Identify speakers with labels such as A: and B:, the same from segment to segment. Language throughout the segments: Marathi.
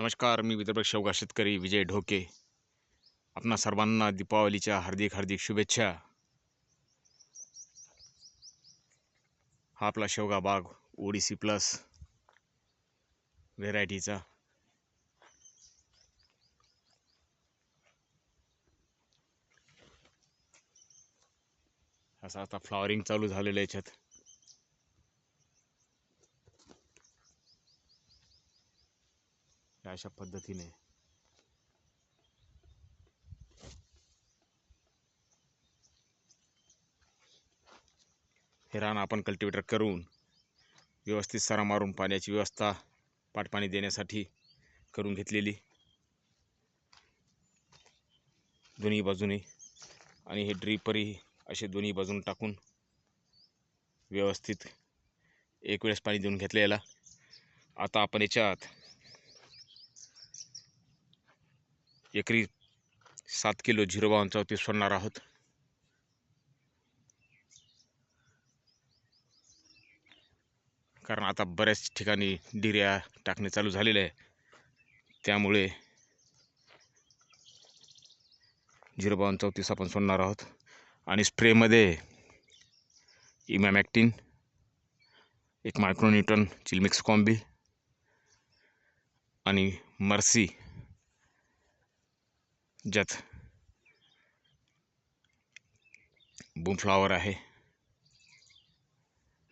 A: नमस्कार मी विदर्भ शेवगा शेतकरी विजय ढोके. आपणा सर्वांना दीपावलीच्या हार्दिक हार्दिक शुभेच्छा. हा आपला शेवगा बाग ओडीसी प्लस व्हेरायटीचा. असं आता फ्लॉवरिंग चालू झालेलं आहे याच्यात. या अशा पद्धतीने? हे रान आपण कल्टिवेटर करून व्यवस्थित सरा मारून पाण्याची व्यवस्था पाटपाणी देण्यासाठी करून घेतलेली. दोन्ही बाजूने आणि हे ड्रीपरही असे दोन्ही बाजून टाकून व्यवस्थित एक वेळेस पाणी देऊन घेतलेला. आता आपण याच्यात एकरी सात किलो झिरो बावन चौतीस सोडणार आहोत. कारण आता बऱ्याच ठिकाणी डिऱ्या टाकणे चालू झालेले आहे. त्यामुळे झिरो बावन चौतीस आपण सोडणार आहोत. आणि स्प्रेमध्ये इमॅमॅक्टिन एक मायक्रोन्यूटन चिलमिक्स कॉम्बी आणि मर्सी ज्यात बूमफ्लावर आहे.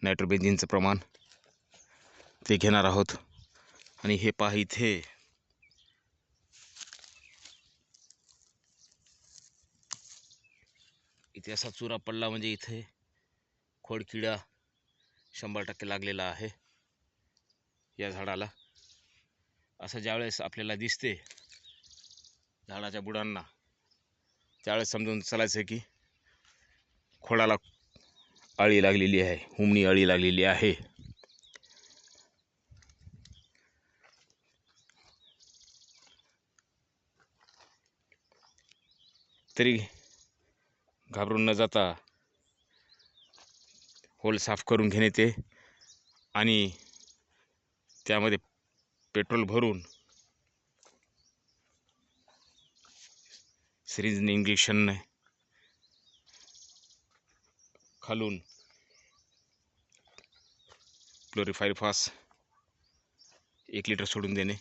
A: नायट्रोबेंजिनचं प्रमाण ते घेणार आहोत. आणि हे पहा इथे. इथे असा चुरा पडला म्हणजे इथे खोडकिडा शंभर टक्के लागलेला आहे या झाडाला. असं ज्यावेळेस आपल्याला दिसते झाडाच्या बुडांना. त्यावेळेस समजून चालायचं की खोडाला अळी लागलेली आहे हुमणी अळी लागलेली आहे. तरी घाबरून न जाता होल साफ करून घेणे ते आणि त्यामध्ये पेट्रोल भरून सिरीजने इंजेक्शनने खालून. क्लोरिफायरफास एक लिटर सोडून देणे.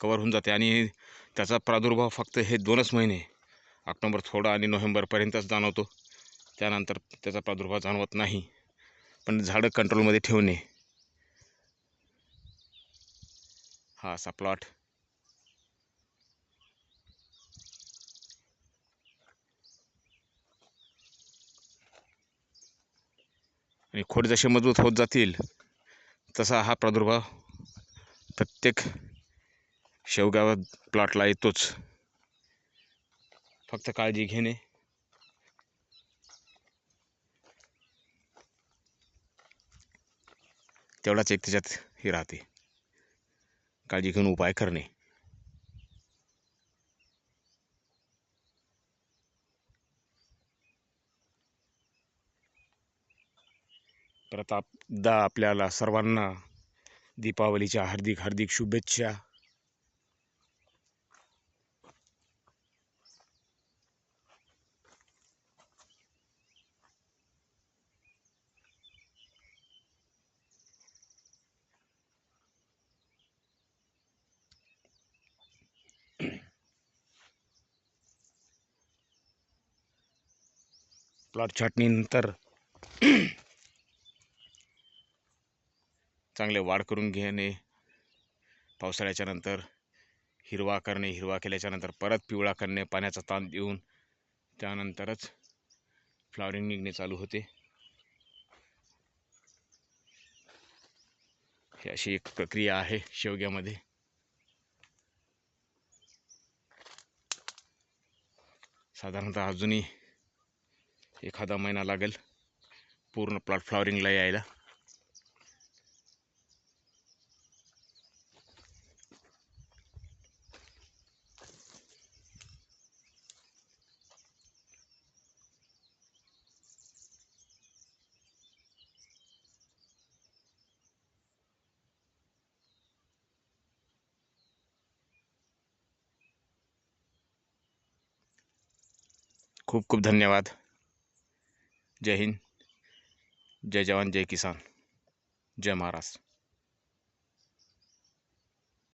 A: कवर होऊन जाते. आणि त्याचा प्रादुर्भाव फक्त हे दोनच महिने. ऑक्टोंबर थोडा आणि नोव्हेंबरपर्यंतच जाणवतो. त्यानंतर त्याचा प्रादुर्भाव जाणवत नाही. पण झाडं कंट्रोलमध्ये ठेवणे. हा असा प्लॉट आणि खोड जसे मजबूत होत जातील तसा हा प्रादुर्भाव प्रत्येक शेवगा प्लॉटला येतोच. फक्त काळजी घेणे. तेवढाच एक त्याच्यात हे राहते. काळजी घेऊन उपाय करणे. प्रतापदा आपल्याला सर्वांना दीपावलीच्या हार्दिक हार्दिक शुभेच्छा. प्लॉट छाटणीनंतर चांगले वाढ करून घेणे पावसाळ्याच्या नंतर हिरवा करणे हिरवा केल्याच्यानंतर परत पिवळा करणे पाण्याचा ताण देऊन त्यानंतरच फ्लॉवरिंग निघणे चालू होते. ही अशी एक प्रक्रिया आहे शेवग्यामध्ये. साधारणतः अजूनही एखादा महिना लागेल पूर्ण प्लॉट फ्लॉवरिंगला यायला. खूप खूप धन्यवाद. जय हिंद. जय जवान जय किसान. जय महाराष्ट्र.